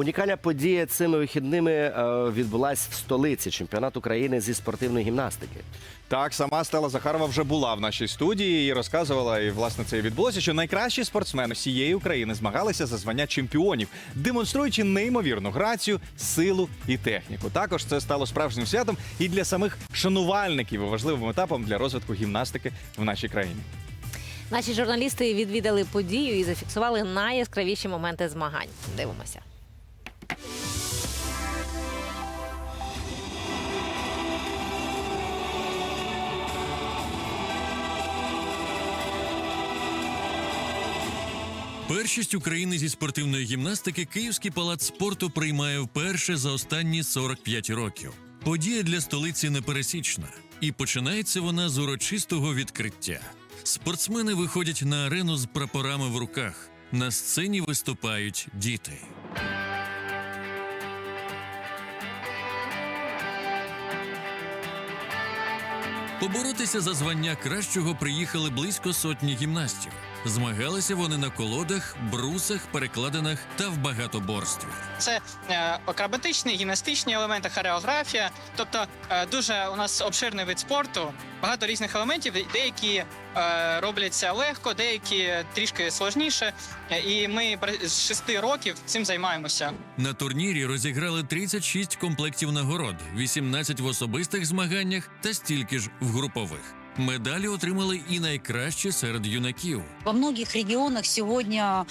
Унікальна подія цими вихідними е, відбулась в столиці чемпіонат України зі спортивної гімнастики. Так, сама Стела Захарова вже була в нашій студії і розказувала, і власне це і відбулося, що найкращі спортсмени всієї України змагалися за звання чемпіонів, демонструючи неймовірну грацію, силу і техніку. Також це стало справжнім святом і для самих шанувальників і важливим етапом для розвитку гімнастики в нашій країні. Наші журналісти відвідали подію і зафіксували найяскравіші моменти змагань. Дивимося. Першість України зі спортивної гімнастики Київський палац спорту приймає вперше за останні 45 років. Подія для столиці непересічна, і починається вона з урочистого відкриття. Спортсмени виходять на арену з прапорами в руках. На сцені виступають діти. Поборотися за звання кращого приїхали близько сотні гімнастів. Змагалися вони на колодах, брусах, перекладинах та в багатоборстві. Це е, акробатичні, гімнастичні елементи, хореографія. Тобто е, дуже у нас обширний вид спорту, багато різних елементів. Деякі е, робляться легко, деякі трішки сложніше. І ми з шести років цим займаємося. На турнірі розіграли 36 комплектів нагород, 18 в особистих змаганнях та стільки ж в групових. Медалі отримали і найкращі серед юнаків. Во многих регіонах сьогодні е,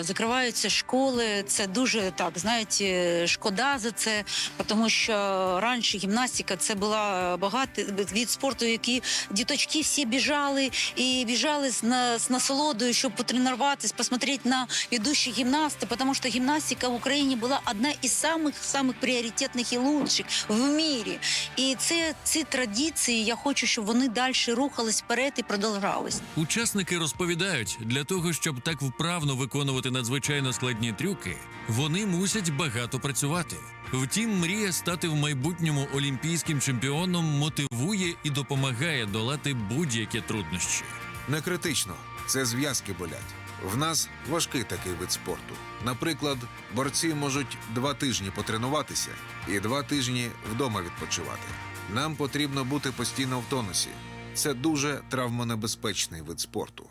закриваються школи. Це дуже так, знаєте, шкода за це, тому що раніше гімнастика це була багатий від спорту, які діточки всі біжали і біжали з, з насолодою, щоб потренуватись, посмотреть на ведущих гімнасти, тому що гімнастика в Україні була одна із самих самих пріоритетних і лучших в мірі. І це ці традиції. Я хочу, щоб вони далі рухались вперед і продовжались. Учасники розповідають, для того, щоб так вправно виконувати надзвичайно складні трюки, вони мусять багато працювати. Втім, мрія стати в майбутньому олімпійським чемпіоном мотивує і допомагає долати будь-які труднощі. Не критично, це зв'язки болять. В нас важкий такий вид спорту. Наприклад, борці можуть два тижні потренуватися і два тижні вдома відпочивати. Нам потрібно бути постійно в тонусі. Це дуже травмонебезпечний вид спорту.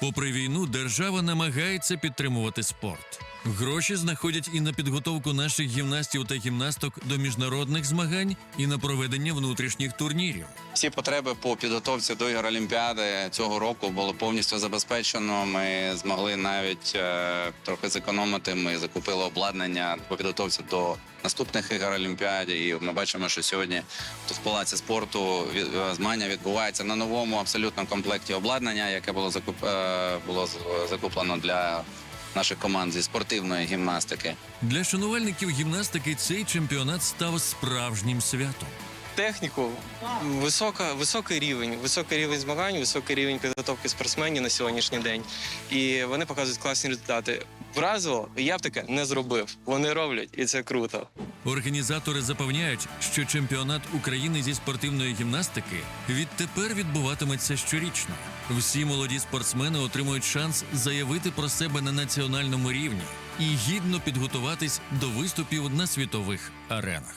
Попри війну, держава намагається підтримувати спорт. Гроші знаходять і на підготовку наших гімнастів та гімнасток до міжнародних змагань, і на проведення внутрішніх турнірів. Всі потреби по підготовці до ігор Олімпіади цього року було повністю забезпечено. Ми змогли навіть е, трохи зекономити. Ми закупили обладнання по підготовці до наступних ігор Олімпіаді. І ми бачимо, що сьогодні тут в палаці спорту від- е, змагання відбувається на новому абсолютно комплекті обладнання, яке було закуп, е, було закуплено для наших команд зі спортивної гімнастики. Для шанувальників гімнастики цей чемпіонат став справжнім святом. техніку. Висока, високий рівень, високий рівень змагань, високий рівень підготовки спортсменів на сьогоднішній день. І вони показують класні результати. Вразило, я б таке не зробив. Вони роблять, і це круто. Організатори запевняють, що чемпіонат України зі спортивної гімнастики відтепер відбуватиметься щорічно. Всі молоді спортсмени отримують шанс заявити про себе на національному рівні і гідно підготуватись до виступів на світових аренах.